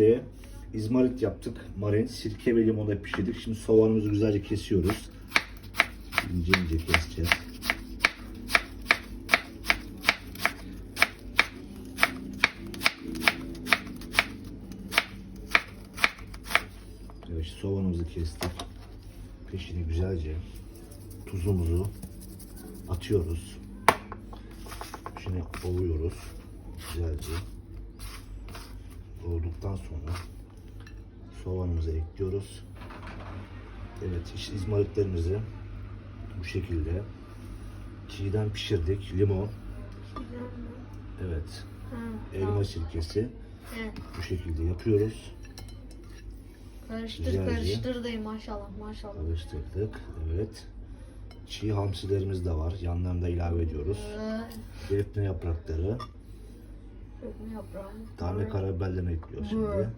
Ve İzmarit yaptık. Marin, sirke ve limonla pişirdik. Şimdi soğanımızı güzelce kesiyoruz. İnce ince keseceğiz. Evet soğanımızı kestik. Peşine güzelce tuzumuzu atıyoruz. Şimdi ovuyoruz. Güzelce. Olduktan sonra soğanımızı ekliyoruz. Evet iş izmaritlerimizi bu şekilde çiğden pişirdik. Limon, evet, elma sirkesi Evet. bu şekilde yapıyoruz. Karıştır Güzelce. karıştır dayı maşallah maşallah. Karıştırdık. Evet. Çiğ hamsilerimiz de var. Yanlarında ilave ediyoruz. Ee, Defne yaprakları, Dökme yaprağı. tane karabiberlerini ekliyoruz şimdi.